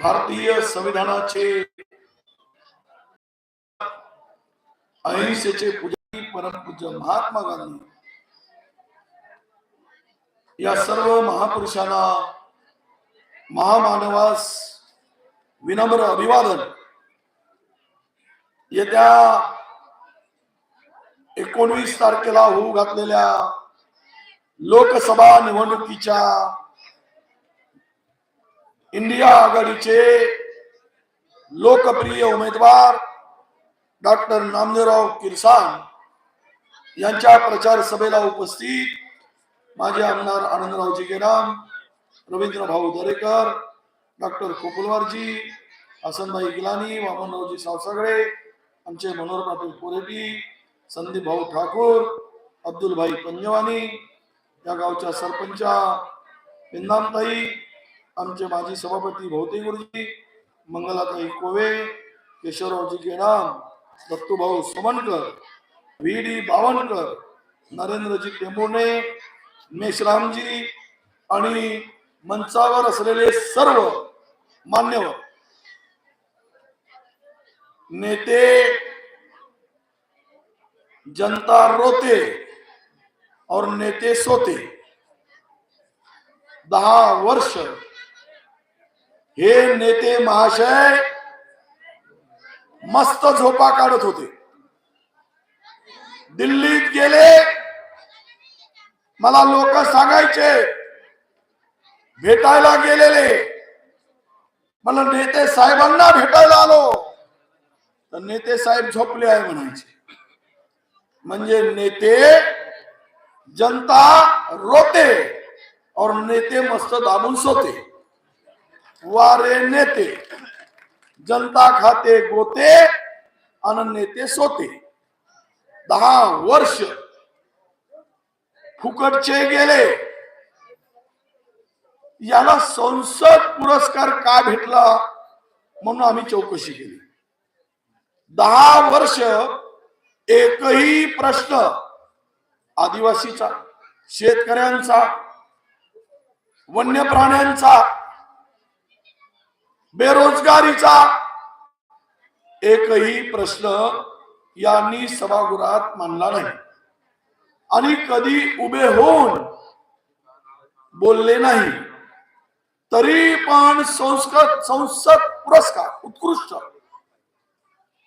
भारतीय संविधानाचे अहिंसेचे पुजारी परमपूज्य महात्मा गांधी. या सर्व महापुरुषांना महामानवास विनम्र अभिवादन. येत्या एकोणवीस तारखेला होऊ घातलेल्या लोकसभा निवडणुकीच्या इंडिया आघाडीचे लोकप्रिय उमेदवार डॉक्टर नामदेवराव किरसान यांच्या प्रचार सभेला उपस्थित माजी आमदार आनंदरावजी गेराम रवींद्र भाऊ दरेकर डॉक्टर कोकुलवारजी हसनभाई गिलानी वामनरावजी सावसागळे आमचे मनोहर पाटील कोरेटी संदीप भाऊ ठाकूर अब्दुलभाई पंजवानी या गावच्या सरपंचा पिंदामताई आमचे माजी सभापती भोवते गुरुजी मंगलाताई कोवे केशवरावजी केडाम दत्तूभाऊ सुमनकर व्ही डी बावनकर नरेंद्रजी टेंबुर्णे मेश्रामजी आणि मंचावर असलेले सर्व मान्यवर नेते जनता रोते और नेते सोते. दहा वर्ष हे नेते महाशय मस्त झोपा काढत होते. दिल्लीत गेले. मला लोक सांगायचे भेटायला गेलेले. मला नेते साहेबांना भेटायला आलो. तर नेते साहेब झोपले आहे म्हणायचे. म्हणजे नेते जनता रोते और नेते मस्त दाबून सोते. वारे नेते. जनता खाते गोते आणि नेते सोते. दहा वर्ष फुकटचे गेले. याला संसद पुरस्कार का भेटला म्हणून आम्ही चौकशी केली. दहा वर्ष एकही प्रश्न आदिवासीचा शेतकऱ्यांचा वन्य प्राण्यांचा बेरोजगारीचा एकही प्रश्न यांनी सभागृहात मांडला नाही. आणि कधी उभे होऊन बोलले नाही तरी पण संस्कृत संसद पुरस्कार उत्कृष्ट.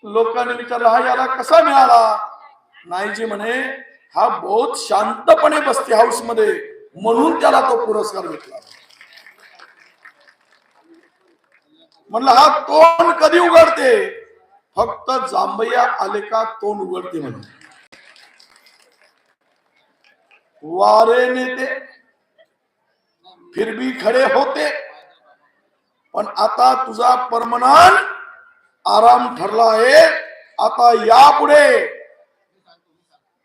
लोकांनी विचारलं हा याला कसा मिळाला? नाही म्हणे हा बहुत शांतपणे बसते हाऊसमध्ये म्हणून त्याला तो पुरस्कार भेटला. म्हणलं हा तोंड कधी उघडते? फक्त जांभया आले का तोंड उघडते म्हणून. वारे नेते फिर भी खडे होते. पण आता तुझा परमनान आराम ठरला आहे. आता यापुढे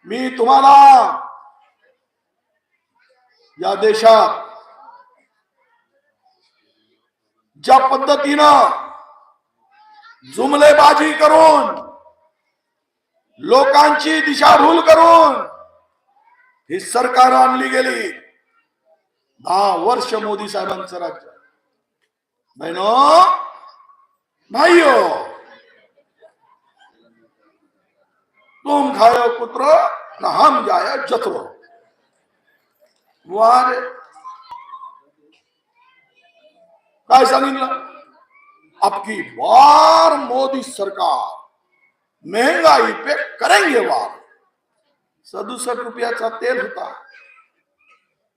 मी तुम्हाला या देशात ज्या पद्धतीनं जुमलेबाजी करून लोकांची दिशाभूल करून ही सरकार आणली गेली. दहा वर्ष मोदी साहेबांचं राज्य. बहिनो हो तुम खायो पुत्र न हम जाया जत्रो. वारे काय सांगितलं अब की बार मोदी सरकार महँगाई पे करेंगे वार। सदुसष्ट रुपयाचा तेल होता।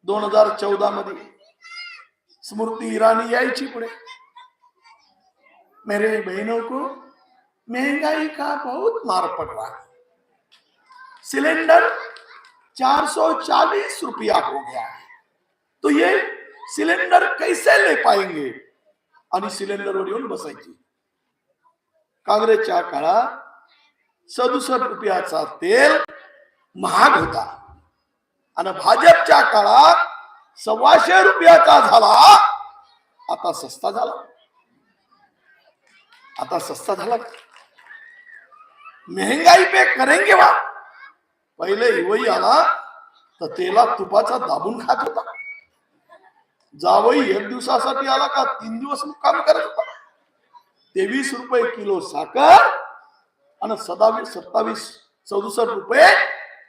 दोन हज़ार चौदा मध्ये स्मृती इराणी यायची पुढे। मेरे बहनों को महँगाई का बहुत मार पड़ रहा है। सिलेंडर 440 रुपया हो गया है। तो ये सिलेंडर कैसे ले पाएँगे? आणि सिलेंडरवर येऊन बसायची. काँग्रेसच्या काळात सदुसष्ट रुपयाचा तेल महाग होता. आणि भाजपच्या काळात सव्वाशे रुपयाचा झाला आता सस्ता झाला. आता सस्ता झाला. महंगाई पे करेंगे वा पहिले हिवई आला तर तेला तुपाचा दाबून खात होता. जावई एक दिवसासाठी आला का? तीन दिवस काम करत होता तेवीस रुपये किलो साखर आणि सदावीस सत्तावीस चौसष्ट रुपये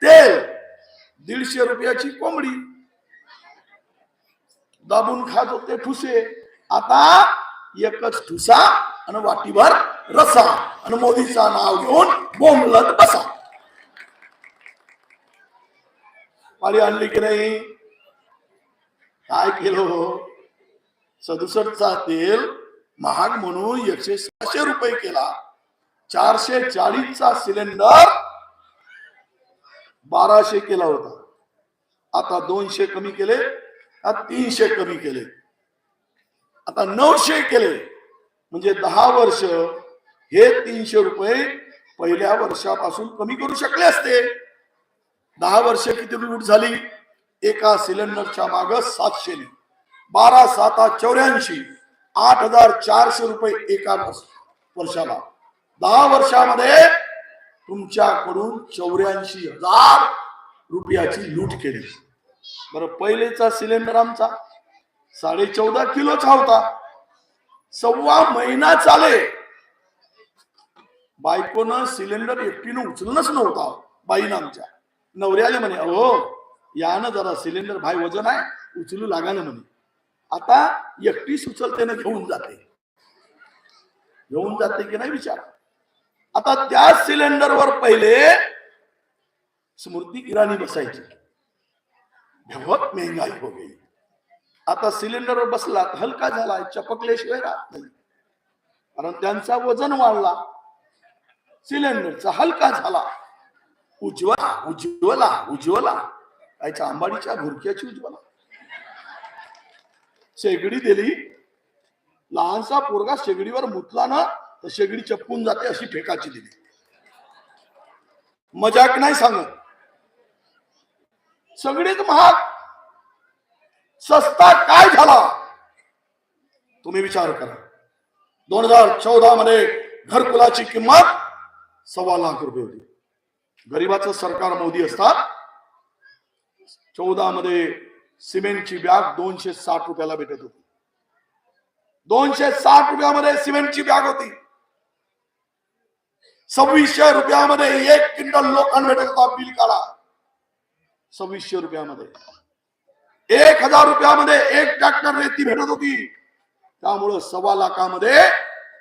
तेल. दीडशे रुपयाची कोंबडी. दाबून खात होते ठुसे. आता एकच ठुसा आणि वाटीभर रसा आणि मोदीचा नाव घेऊन बोंबलत बसा. पाळी आणली की नाही? काय केलं? सदुसष्टचा तेल महाग म्हणून एकशे सहाशे रुपये केला. चारशे चाळीसचा सिलेंडर बाराशे केला होता. आता दोनशे कमी केले आता तीनशे कमी केले. आता नऊशे केले. म्हणजे दहा वर्ष हे तीनशे रुपये पहिल्या वर्षापासून कमी करू शकले असते. दहा वर्ष किती लूट झाली? एका सिलेंडरच्या माग सातशे बारा साता चौऱ्याऐंशी आठ हजार चारशे रुपये एका वर्षाला. दहा वर्षामध्ये तुमच्याकडून चौऱ्याऐंशी हजार रुपयाची लूट केली. बरं पहिलेचा सिलेंडर आमचा साडे चौदा किलोचा होता. सव्वा महिना चाले. बायकोनं सिलेंडर एकटीनं उचलणच नव्हता. बाईनं आमच्या. नवऱ्याले म्हणे अहो यानं जरा सिलेंडर भाई वजन आहे उचलू लागा ना म्हणे. आता एकटीच उचलतेनं घेऊन जाते. घेऊन जाते की नाही विचार. आता त्या सिलेंडरवर पहिले स्मृती इराणी बसायची. बहुत महंगाई हो गई. आता सिलेंडरवर बसला तर हलका झाला चपकल्याशिवाय राहत नाही. कारण त्यांचा वजन वाढला. सिलेंडरचा हलका झाला. उज्ज्वला उज्ज्वला उज्ज्वला. कायच्या आंबाडीच्या घुरक्याची उज्ज्वला. शेगडी दिली. लहानसा पोरगा शेगडीवर मुतला ना तर शेगडी चपकून जाते अशी फेकाची दिली. मजाक नाही सांगत. सगळीच महाग. सस्ता काय झाला? तुम्ही विचार करा. दोन हजार चौदा मध्ये घरकुलाची किंमत सव्वा लाख रुपये होती. गरीबाचं सरकार मोदी असतात. चौदा मध्ये सिमेंटची बॅग दोनशे साठ रुपयाला भेटत होती. दोनशे साठ रुपयामध्ये सिमेंटची बॅग होती. सव्वीसशे रुपयामध्ये एक क्विंटल लोखंड भेटत होता बिल काढा सव्वीसशे रुपयामध्ये. एक हजार रुपयामध्ये एक ट्रॅक्टर रेती भेटत होती. त्यामुळं सव्वा लाखामध्ये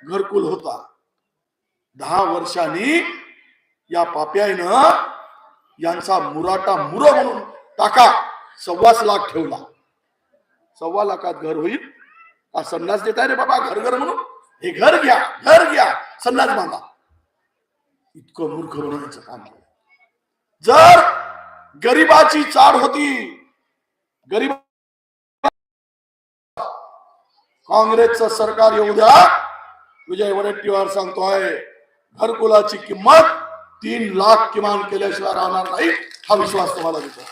घरकुल होता. दहा वर्षांनी या पाप्याईनं यांचा मुराटा मुर म्हणून टाका. सव्वाच लाख ठेवला. सव्वा लाखात घर होईल. हा संन्यास देताय रे बाबा घर घर म्हणून. हे घर घ्या घर घ्या. संन्यास बांधा. इतकं मूर्ख बनवण्याचं काम जर गरिबाची चाड होती गरीब काँग्रेसचं सरकार येऊ द्या. विजय वडेट्टीवार सांगतोय घरकुलाची किंमत तीन लाख किमान केल्याशिवाय राहणार नाही. हा विश्वास तुम्हाला देतो.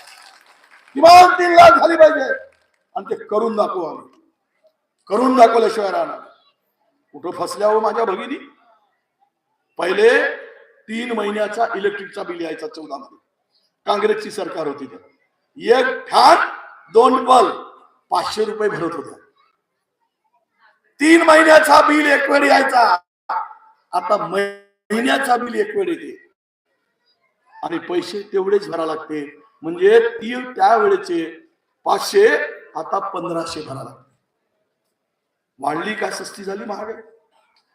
किमान तीन लाख झाली पाहिजे. आणि ते करून दाखवू आम्ही. करून दाखवल्याशिवाय राहणार कुठं फसल्या माझ्या भगिनी? पहिले तीन महिन्याचा इलेक्ट्रिकचा बिल यायचा चौदा मध्ये. काँग्रेसची सरकार होती तर. एक फॅन दोन बल पाचशे रुपये भरत होत्या. तीन महिन्याचा बिल एक वेळ यायचा. आता महिन्याचा बिल एक वेळ येते. आणि पैसे तेवढेच भरा लागते. म्हणजे ती त्यावेळेचे पाचशे आता पंधराशे भरा वाढली का सस्ती झाली महागाई?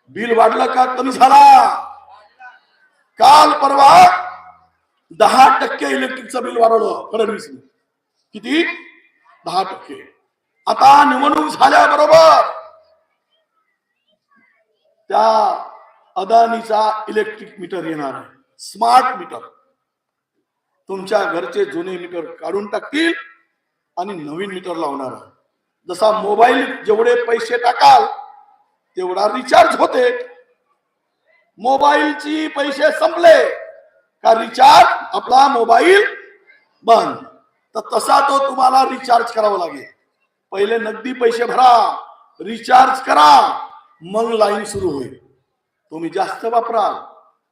बिल वाढलं का कमी झाला? काल परवा दहा टक्के इलेक्ट्रिकचं बिल वाढवलं फडणवीसने. किती? दहा टक्के. आता निवडणूक झाल्याबरोबर त्या अदानीचा इलेक्ट्रिक मीटर येणार आहे. Smart meter. तुमच्या घरचे जुने मीटर काढून टाकतील आणि नवीन मीटर लावणार जसा मोबाईल जेवढे पैसे टाकाल तेवढा रिचार्ज होते. मोबाईलची पैसे संपले का रिचार्ज आपला मोबाईल बंद. तर तसा तो तुम्हाला रिचार्ज करावा लागेल. पहिले नगदी पैसे भरा रिचार्ज करा मग लाईन सुरू होईल. तुम्ही जास्त वापराल.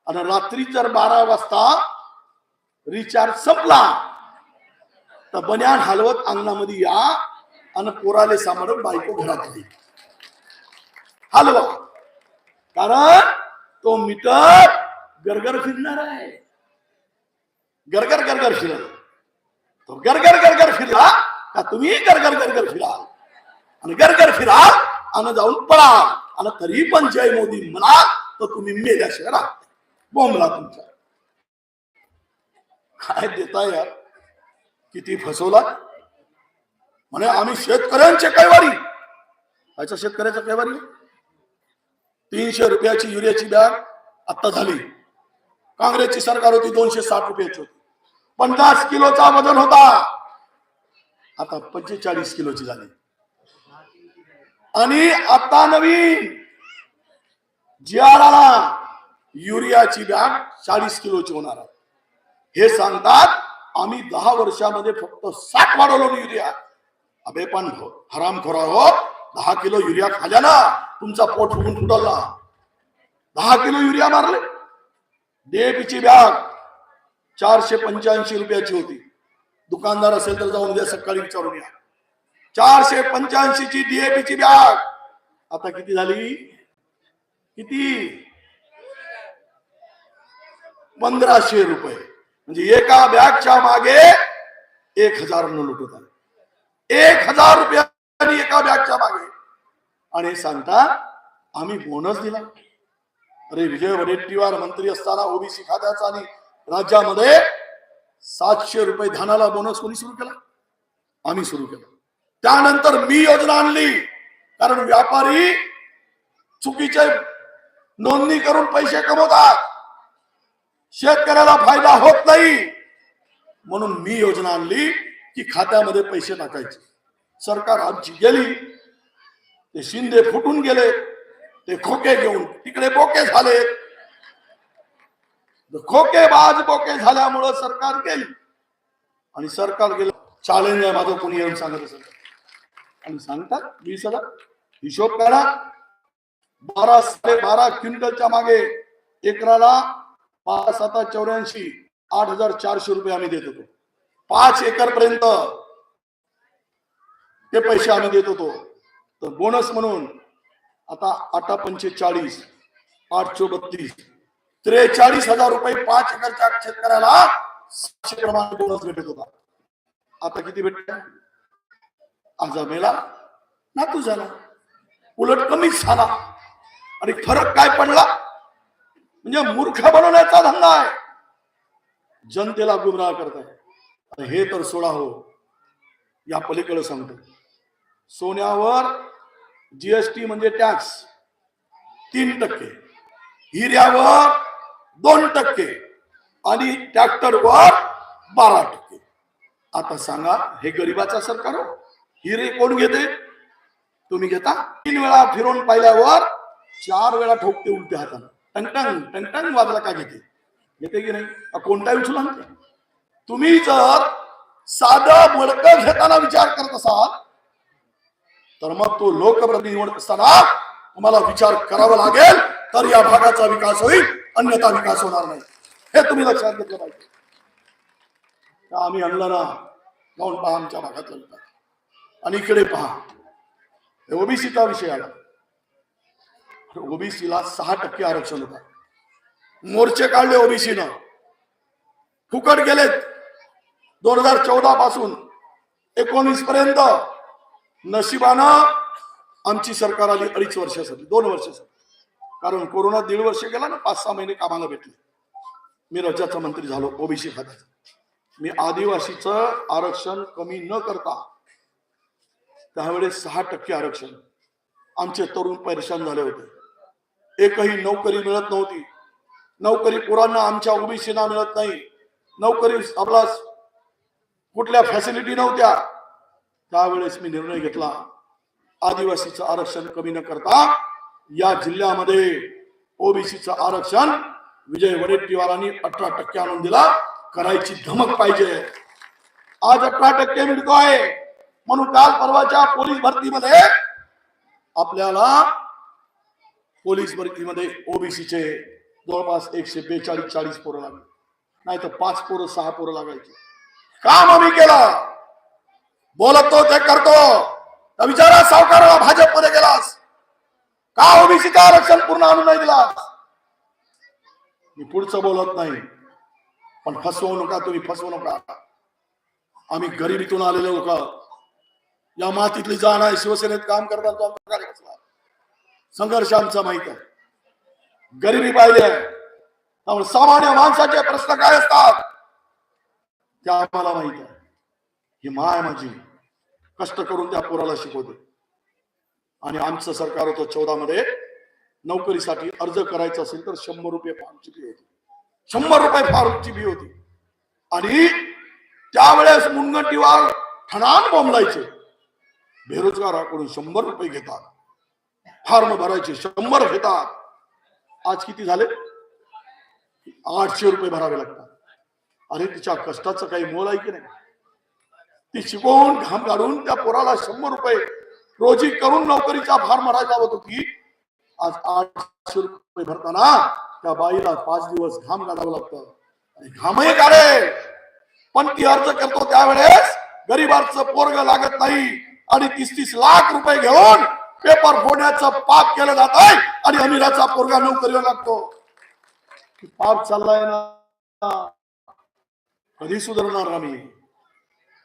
आणि रात्री जर बारा वाजता रिचार्ज संपला. तर बन्यान हलवत अंगणामध्ये या आणि पोराले सांभाळून बायको घरात आली हलवा. कारण तो मीटर गरगर फिरणार आहे. गरगर गरगर फिरल. तो गरगर गरगर फिरला का तुम्ही गरगर गरगर फिराल? आणि गरगर फिराल आणि जाऊन पळाल. आणि तरी पण जय मोदी म्हणा तर तुम्ही मेल्याशिवाय राहता बोंबला तुमच्या काय देता यार किती फसवला. म्हणे आम्ही शेतकऱ्यांचे कैवारी. खायचा शेतकऱ्याचा कैवारी? तीनशे रुपयाची युरियाची बॅग आता झाली. काँग्रेसची सरकार होती दोनशे साठ रुपयाची होती. पन्नास किलोचा वजन होता. आता पंचेचाळीस किलोची झाली. आणि आता नवीन जी आर आला युरियाची बॅग चाळीस किलोची होणार आहे. हे सांगतात आम्ही दहा वर्षामध्ये फक्त साठ वाढवलो युरिया. अबे पण हरामखोरा हो. दहा किलो युरिया खाल्या ना तुमचा पोट फुगून फुटवला दहा किलो युरिया मारले. डेपीची बॅग चारशे पंच्याऐंशी रुपयाची होती. दुकानदार असेल तर जाऊन उद्या सकाळी विचारून या. चारशे पंच्याऐंशी ची डीएपीची बॅग आता किती झाली? किती? पंधराशे रुपये. म्हणजे एका बॅगच्या मागे एक हजार न लुटत आहे एक हजार रुपयांनी एका बॅगच्या मागे. आणि सांगता आम्ही बोनस दिला. अरे विजय वडेट्टीवार मंत्री असताना ओबीसी खात्याचा आणि राज्यामध्ये सातशे रुपये धानाला बोनस कोणी सुरू केला? आम्ही सुरू केला. त्यानंतर मी योजना आणली. कारण व्यापारी चुकीचे नोंदणी करून पैसे कमवतात. शेतकऱ्याला फायदा होत नाही. म्हणून मी योजना आणली की खात्यामध्ये पैसे टाकायचे. सरकार आमची गेली. ते शिंदे फुटून गेले. ते खोके घेऊन तिकडे बोके झाले. खोके बाज बोके झाल्यामुळं सरकार गेली. आणि सरकार गेलं. चॅलेंज आहे माझं कोणी येऊन सांगत असेल. आणि सांगतात मी सदा हिशोब करा. बारा साडे बारा क्विंटलच्या मागे एकराला पाच सात चौऱ्याऐंशी आठ हजार चारशे रुपये आम्ही देत होतो. पाच एकर पर्यंत ते पैसे आम्ही देत होतो. तर बोनस म्हणून आता आठा पंचेचाळीस आठ बत्तीस त्रेचाळीस हजार रुपये पाच एकरच्या शेतकऱ्याला सातशे प्रमाणे बोनस भेटत होता. आता किती भेटत आजा मेला नातू झाला. उलट कमीच झाला. आणि फरक काय पडला? म्हणजे मूर्ख बनवण्याचा धंदा आहे. जनतेला गुमराह करताय. आहे हे तर सोडा हो. या पलीकडे सांगतो. सोन्यावर जीएसटी म्हणजे टॅक्स तीन टक्के. हिऱ्यावर दोन टक्के. आणि ट्रॅक्टरवर बारा टक्के. आता सांगा हे गरिबाचा सरकार हो. हिरे कोण घेते? तुम्ही घेता. तीन वेळा फिरून पाहिल्यावर चार वेळा ठोकते उलट्या हाताने. टंगटंग टंगटंग वाजला का घेते घेते की नाही? कोणता उचलून तुम्ही जर साधं मडकं घेताना विचार करत असाल तर मग तो लोकप्रतिनिधी निवडत असताना तुम्हाला विचार करावा लागेल तर या भागाचा विकास होईल अन्यथा विकास होणार नाही. हे तुम्ही लक्षात घेतलं पाहिजे. आम्ही आणलं ना? जाऊन पहा आमच्या भागातलं. आणि इकडे पहा. ओबीसीचा विषय आला. ओबीसीला सहा टक्के आरक्षण होता. मोर्चे काढले ओबीसीनं. फुकट गेलेत. दोन हजार चौदा पासून एकोणीस पर्यंत नशिबानं आमची सरकार आली अडीच वर्षासाठी दोन वर्षासाठी. कारण कोरोना दीड वर्ष गेला ना पाच सहा महिने कामाला भेटले. मी राज्याचा मंत्री झालो ओबीसी खात्याचा. मी आदिवासीचं आरक्षण कमी न करता त्यावेळेस सहा टक्के आरक्षण आमचे तरुण परेशान झाले होते. एकही नोकरी मिळत नव्हती. नोकरी पोरांना आमच्या ओबीसीना मिळत नाही. नोकरी आपला कुठल्या फॅसिलिटी नव्हत्या. त्यावेळेस मी निर्णय घेतला. आदिवासीचं आरक्षण कमी न करता या जिल्ह्यामध्ये ओबीसीचं आरक्षण विजय वडेट्टीवारांनी अठरा टक्के आणून दिला. करायची धमक पाहिजे. आज अठरा टक्के मिळतोय. म्हणून काल परवाच्या पोलीस भरतीमध्ये आपल्याला पोलीस भरतीमध्ये ओबीसीचे जवळपास एकशे बेचाळीस चाळीस पोरं लागले. नाही तर पाच पोरं सहा पोरं लागायची. काम आम्ही केलं. बोलतो ते करतो. तर विचारा सावकाराला भाजपमध्ये गेलास. का ओबीसीचं आरक्षण पूर्ण आणून नाही दिलास? मी पुढचं बोलत नाही. पण फसवू नका तुम्ही फसवू नका. आम्ही गरिबीतून आलेले लोक. या मातीतली जाण आहे शिवसेनेत काम करतात तो संघर्ष आमचा माहीत आहे. गरिबी पाहिली आहे. त्यामुळे सामान्य माणसाचे प्रश्न काय असतात? ते आम्हाला माहीत आहे. ही माय माझी. कष्ट करून त्या पोराला शिकवते. आणि आमचं सरकार होतं चौदा मध्ये नोकरीसाठी अर्ज करायचा असेल तर शंभर रुपये फॉर्मची फी होती. शंभर रुपये फॉर्मची फी होती. आणि त्यावेळेस मुनगंटीवार ठणान बोंबलायचे. बेरोजगाराकडून शंभर रुपये घेतात. फॉर्म भरायचे शंभर घेतात. आज किती झाले? आठशे रुपये भरावे लागतात. अरे तिच्या कष्टाचं काही मोल आहे की नाही? ती शिकवून घाम काढून त्या पोराला शंभर रुपये रोजी करून नोकरीचा फॉर्म भरायला होत होती. आज आठशे रुपये भरताना त्या बाईला पाच दिवस घाम काढावं लागतं. आणि घामही काढेल. पण ती अर्ज करतो त्यावेळेस गरीबाचं पोरग लागत नाही. आणि तीस तीस लाख रुपये घेऊन पेपर फोडण्याचं पाप केलं जात आहे आणि अमीराचा पोरगा नोकरीवर लागतो. पाप चाललाय ना. कधी सुधारणार आम्ही?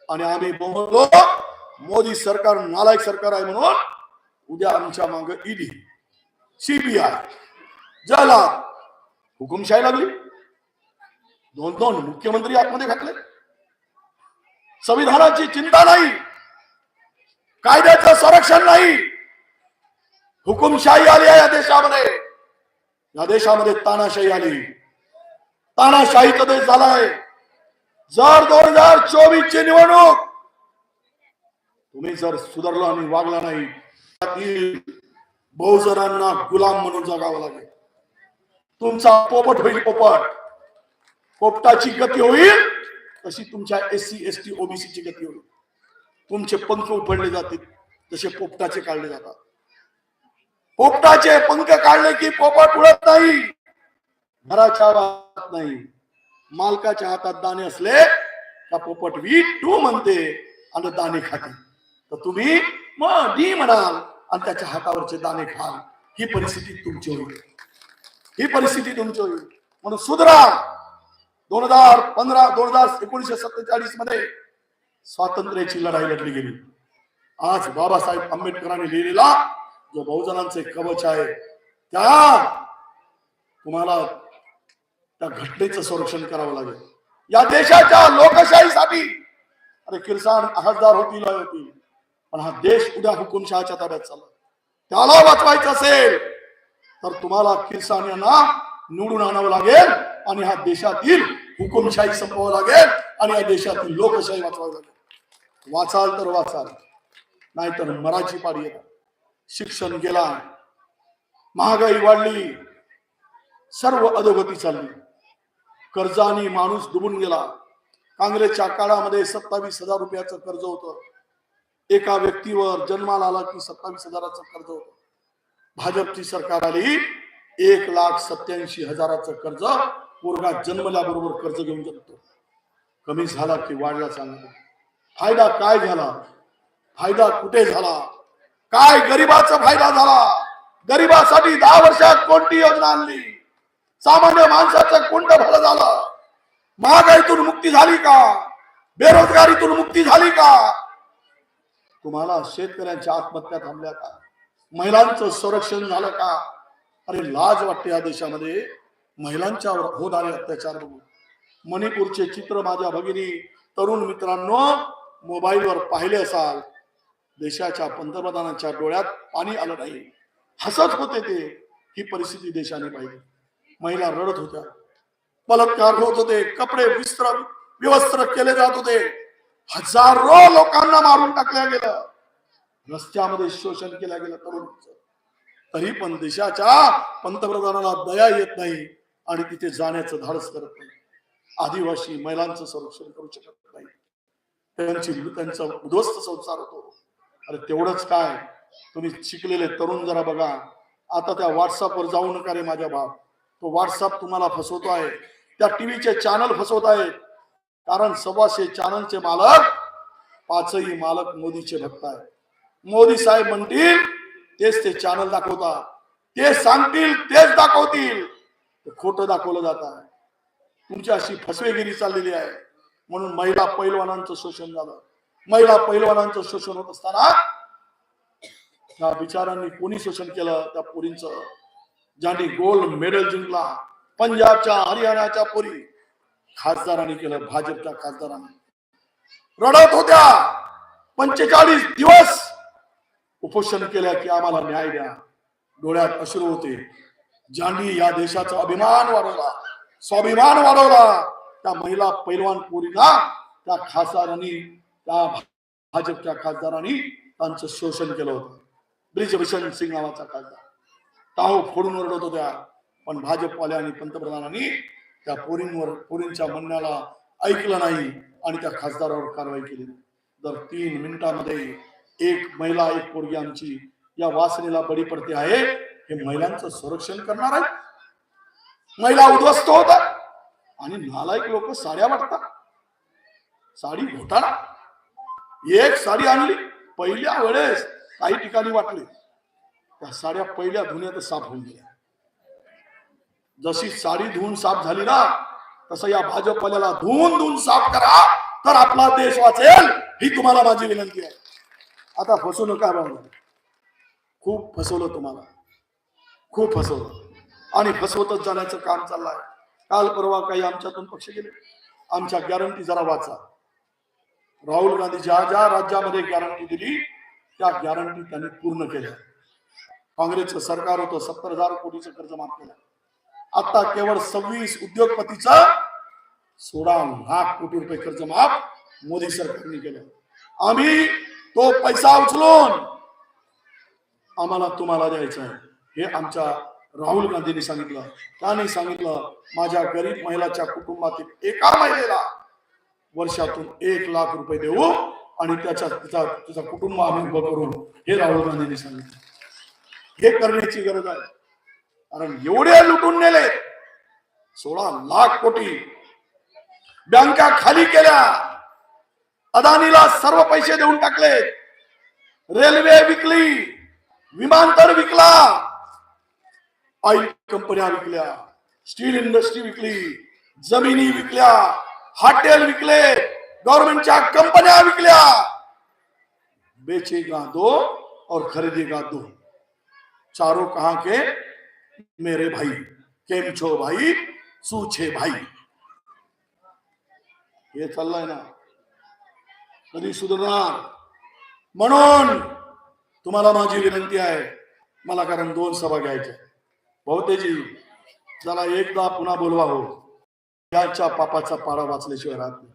आणि आम्ही बोललो मोदी सरकार नालायक सरकार आहे म्हणून उद्या आमच्या माग ईडी सीबीआय जला हुकुमशाही लागली. दोन दोन मुख्यमंत्री आतमध्ये घातले. संविधानाची चिंता नाही. कायद्याचं संरक्षण नाही. हुकुमशाही आली आहे या देशामध्ये. या देशामध्ये तानाशाही आली. तानाशाहीचा देश झालाय? जर दोन हजार चोवीस ची निवडणूक तुम्ही जर सुधारला आणि वागला नाही त्यातील बहुजनांना गुलाम म्हणून जगावं लागेल. तुमचा पोपट होईल पोपट. पोपटाची गती होईल तशी तुमच्या S C S T OBC ची गती होईल. तुमचे पंख उफडले जातील तसे पोपटाचे काढले जातात. पोपटाचे पंख काढले की पोपट उडत नाही. घराच्या नाही. मालकाच्या हातात दाणे असले का पोपट वी टू म्हणते आणि दाणे खाते. तर तुम्ही मग डी म्हणाल आणि त्याच्या हातावरचे दाणे खाल. ही परिस्थिती तुमची होईल. ही परिस्थिती तुमची होईल. म्हणून सुधरा. दोन हजार पंधरा दोन हजार एकोणीशे सत्तेचाळीसमध्ये स्वातंत्र्याची लढाई लढली गेली. आज बाबासाहेब आंबेडकरांनी लिहिलेला जो बहुजनांचे कवच आहे त्या तुम्हाला त्या घटनेचं संरक्षण करावं लागेल. या देशाच्या लोकशाहीसाठी. अरे किरसान हजार होतील होतील पण हा देश उद्या हुकुमशहाच्या ताब्यात चालला. त्याला वाचवायचं असेल तर तुम्हाला किरसान यांना निवडून आणावं लागेल आणि हा देशातील हुकुमशाही संपवावं लागेल आणि या देशातील लोकशाही वाचवावी लागेल. वाचाल तर वाचाल नाहीतर मराठी पाडी येतात शिक्षण गेला महागाई वाढली. सर्व अधोगती चालली. कर्जाने माणूस डुबून गेला. काँग्रेसच्या काळामध्ये सत्तावीस हजार रुपयाचं कर्ज होतं. एका व्यक्तीवर जन्माला आला की सत्तावीस हजाराचं कर्ज होत. भाजपची सरकार आली एक लाख सत्याऐंशी हजाराचं कर्ज पोरगा जन्मल्याबरोबर कर्ज घेऊन जगतो. कमी झाला की वाढला चांगला. फायदा काय झाला? फायदा कुठे झाला? काय गरीबाचा फायदा झाला? गरीबासाठी दहा वर्षात कोणती योजना आणली? सामान्य माणसाचं कोणतं भलं झालं. महागाईतून मुक्ती झाली का? बेरोजगारीतून मुक्ती झाली का? तुम्हाला शेतकऱ्यांच्या आत्महत्या थांबल्या का? महिलांचं संरक्षण झालं का? अरे लाज वाटते या देशामध्ये. महिलांच्यावर होणारे अत्याचार बघून. मणिपूरचे चित्र माझ्या भगिनी तरुण मित्रांनो मोबाईलवर पाहिले असाल. देशाच्या पंतप्रधानांच्या डोळ्यात पाणी आलं नाही. हसत होते ते. ही परिस्थिती देशाने पाहिली. महिला रडत होत्या. बलात्कार होत होते. कपडे विस्त्र विवस्त्र केले जात होते. हजारो लोकांना मारून टाकल्या गेलं. रस्त्यामध्ये शोषण केलं गेलं तरुणांचं. तरी पण देशाच्या पंतप्रधानाला दया येत नाही आणि तिथे जाण्याचं धाडस करत नाही. आदिवासी महिलांचं संरक्षण करू शकत नाही. त्यांची त्यांचा उद्ध्वस्त संसार होतो. अरे तेवढंच काय? तुम्ही शिकलेले तरुण जरा बघा. आता त्या व्हॉट्सअपवर जाऊ नका रे माझ्या बाप. तो व्हॉट्सअप तुम्हाला फसवतो आहे. त्या टीव्हीचे चॅनल फसवत आहेत कारण सव्वाशे चॅनलचे मालक पाचही मालक मोदीचे भक्त आहेत. मोदी साहेब म्हणतील तेच ते चॅनल दाखवतात ते सांगतील तेच दाखवतील. खोटं दाखवलं जात आहे. तुमची अशी फसवेगिरी चाललेली आहे. म्हणून महिला पैलवानांचं शोषण झालं. महिला पैलवानांचं शोषण होत असताना त्या बिचारांनी कोणी शोषण केलं? त्या पोरींच. ज्यांनी गोल्ड मेडल जिंकला. पंजाबच्या हरियाणाच्या पोरी. खासदारांनी केलं भाजपच्या खासदारांनी. रडत होत्या. पंचेचाळीस दिवस उपोषण केलं की आम्हाला न्याय द्या. डोळ्यात अश्रू होते. ज्यांनी या देशाचा अभिमान वाढवला स्वाभिमान वाढवला त्या महिला पैलवान पोरींना त्या खासदारांनी त्या भाजपच्या खासदारांनी त्यांचं शोषण केलं होतं. ब्रिजभूषण सिंग नावाचा खासदार. टाहो फोडून ओरडत होत्या पण भाजपवाल्या आणि पंतप्रधानांनी त्या पोरींवर पोरींच्या म्हणण्याला ऐकलं नाही आणि त्या खासदारावर कारवाई केली. दर तीन मिनिटांमध्ये एक महिला एक पोरगी आमची या वासनेला बळी पडते आहे. हे महिलांचं संरक्षण करणार आहे. महिला उद्ध्वस्त होतात आणि नालायक लोक साड्या वाटतात. साडी घोटाळा. एक साडी आणली पहिल्या वेळेस काही ठिकाणी वाटले. त्या साड्या पहिल्या धुण्यात साफ होऊन गेल्या. जशी साडी धुवून साफ झाली ना तसं या भाजपवाल्याला धुवून धुवून साफ करा तर आपला देश वाचेल ही तुम्हाला माझी विनंती आहे. आता फसू नका बाबा खूप फसवलं तुम्हाला. खूप फसवलं. आणि फसवतच जाण्याचं काम चाललंय. काल परवा काही आमच्यातून पक्ष गेले. आमच्या गॅरंटी जरा वाचा. राहुल गांधी ज्या ज्या राज्यामध्ये गॅरंटी दिली त्या गॅरंटी त्यांनी पूर्ण केल्या. काँग्रेसचं सरकार होतं सत्तर हजार कोटीचं कर्ज माफ केलं. आता केवळ सव्वीस उद्योगपतीचा सोळा लाख कोटी रुपये कर्ज माफ मोदी सरकारने केलं. आम्ही तो पैसा उचलून आम्हाला तुम्हाला द्यायचा आहे. हे आमच्या राहुल गांधींनी सांगितलं. त्यांनी सांगितलं माझ्या गरीब महिलाच्या कुटुंबातील एका महिलेला वर्षातून एक लाख रुपये देऊ आणि त्याच्या तिचा तिचा कुटुंब आम्ही उभं करू हे राहुल गांधींनी सांगितलं. हे करण्याची गरज आहे. कारण एवढे लुटून नेले. सोळा लाख कोटी बँका खाली केल्या. अदानीला सर्व पैसे देऊन टाकले. रेल्वे विकली. विमानतळ विकला. ऑइल कंपन्या विकल्या. स्टील इंडस्ट्री विकली. जमिनी विकल्या. हॉटेल विकले गव्हर्नमेंटच्या कंपन्या विकल्या। बेचेगा दो और खरीदेगा दो। चारों कहा के? मेरे भाई। केम छो भाई? सूछे भाई। हे चाललंय ना? कधी सुधारणार? म्हणून तुम्हाला माझी विनंती आहे, मला कारण दोन सभा घ्यायच्या बहुतेजी जरा एकदा पुन्हा बोलवा हो. याच्या पापाचा पारा वाचल्याशिवाय राहत नाही.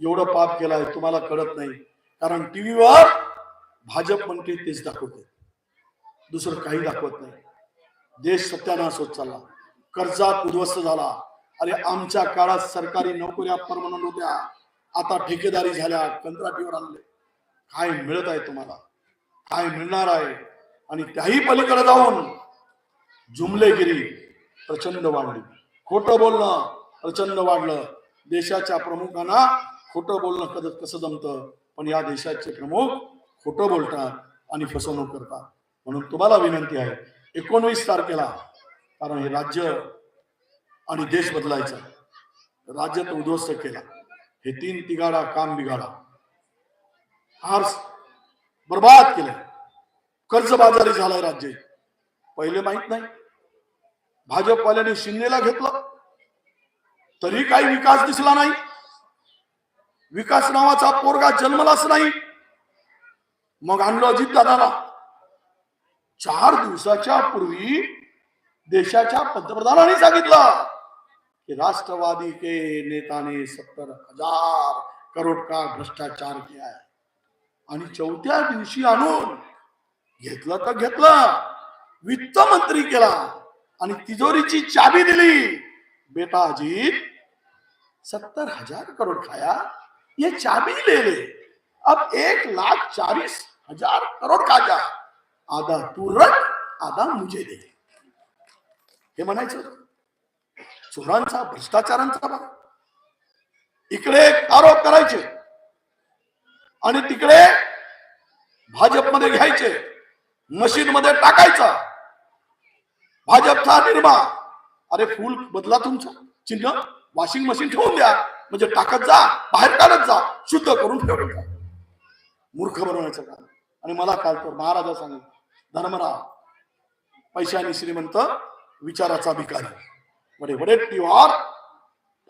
एवढं पाप केलाय तुम्हाला कळत नाही. कारण टीव्हीवर भाजप म्हणते तेच दाखवते. दुसरं काही दाखवत नाही. देश सत्यानाश होत चालला कर्जात उद्ध्वस्त झाला. अरे आमच्या काळात सरकारी नोकऱ्या परमनंट होत्या. आता ठेकेदारी झाल्या कंत्राटीवर आणले. काय मिळत आहे तुम्हाला? काय मिळणार आहे? आणि त्याही पलीकडे जाऊन जुमलेगिरी प्रचंड वाढली. खोटं बोलणं प्रचंड वाढलं. देशाच्या प्रमुखांना खोटं बोलणं कद कसं जमतं? पण या देशाचे प्रमुख खोटं बोलतात आणि फसवणूक करतात. म्हणून तुम्हाला विनंती आहे एकोणवीस तारखेला कारण हे राज्य आणि देश बदलायचा. राज्य तर उद्ध्वस्त केला. हे तीन तिगाडा काम बिघाडा. फार बर्बाद केलं. कर्जबाजारी झालाय राज्य. पहिले माहीत नाही. भाजपवाल्याने शिंदेला घेतलं. तरी काही विकास दिसला नाही. विकास नावाचा पोरगा जन्मलाच नाही. मग आणलो अजित दादाला चार दिवसाच्या पूर्वी देशाच्या पंतप्रधानांनी सांगितलं की राष्ट्रवादी के नेता ने सत्तर हजार करोड का भ्रष्टाचार केला आणि चौथ्या दिवशी आणून घेतलं तर घेतलं. वित्त मंत्री केला आणि तिजोरीची चाबी दिली. बेटा अजीत सत्तर हजार करोड खाया ये चाबी ले ले। अब एक लाख चालीस हजार करोड का जा। आधा तू रख आधा मुझे दे। हे म्हणायचं चोरांचा भ्रष्टाचारांचा भाग इकडे आरोप करायचे आणि तिकडे भाजपमध्ये घ्यायचे मशीन मध्ये टाकायचा। भाजपचा निर्मा अरे फुल बदला तुमचं. चिन्ह? वॉशिंग मशीन ठेवून द्या. म्हणजे टाकत जा. बाहेर काढत जा. शुद्ध करून ठेवत जा मूर्ख बनवायचं काम. आणि मला काल तर महाराजा सांगितलं धर्मराव पैशाने श्रीमंत विचाराचा भिकारी. वडे वडेट्टीवार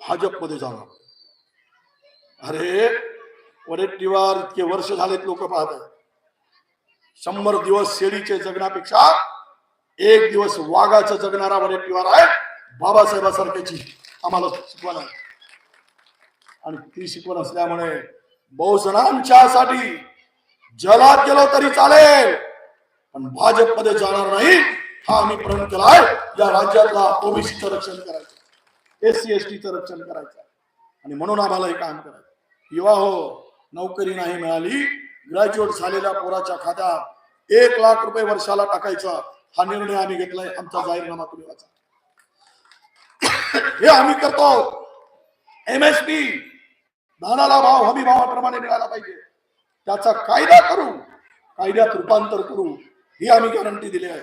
भाजपमध्ये जाणार अरे वडेट्टीवार इतके वर्ष झालेत लोक पाहत आहेत. शंभर दिवस शेळीचे जगण्यापेक्षा एक दिवस वाघाचं जगणारा वडेट्टीवार आहे बाबासाहेबासारख्याची आम्हाला शिकवण आहे. आणि ती शिकवण असल्यामुळे बहुजनांच्यासाठी जलात गेलो तरी चालेल पण भाजपमध्ये जाणार नाही हा आम्ही प्रण केलाय. या राज्यातला ओबीसीचं रक्षण करायचं एस सी एस टीचं रक्षण करायचं. आणि म्हणून आम्हाला हे काम करायचं. युवा हो नोकरी नाही मिळाली ग्रॅज्युएट झालेल्या पोराच्या खात्यात एक लाख रुपये वर्षाला टाकायचा हा निर्णय आम्ही घेतलाय आमचा जाहीरनामा तुम्ही वाचा. हे आम्ही करतो एम एस पी धानाला भाव हमी भावाप्रमाणे मिळाला पाहिजे. त्याचा कायदा करू कायद्यात रूपांतर करू ही आम्ही गॅरंटी दिली आहे.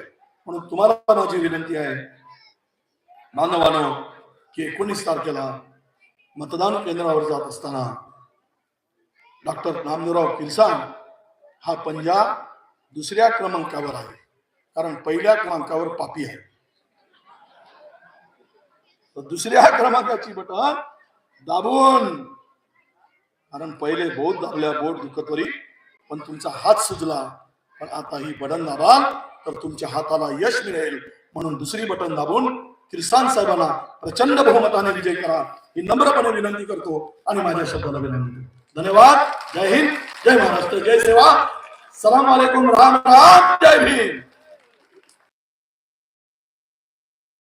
म्हणून तुम्हाला माझी विनंती आहे बांधवानो की एकोणीस तारखेला मतदान केंद्रावर जात असताना डॉक्टर नामदेवराव किसान हा पंजा दुसऱ्या क्रमांकावर आहे. कारण पहिल्या क्रमांकावर पापी आहे. तर दुसऱ्या क्रमांकाची बटन दाबून. कारण पहिले बोट दाबल्या बोट दुखत पण तुमचा हात सुजला. पण आता ही बटन दाबाल तर तुमच्या हाताला यश मिळेल. म्हणून दुसरी बटन दाबून किरसान साहेबांना प्रचंड बहुमताने विजय करा. ही नम्रपणे विनंती करतो आणि माझ्या शब्दाला विनंती करतो. धन्यवाद. जय हिंद. जय महाराष्ट्र. जय सेवा. सलाम वालेकुम राम राम. जय भीम.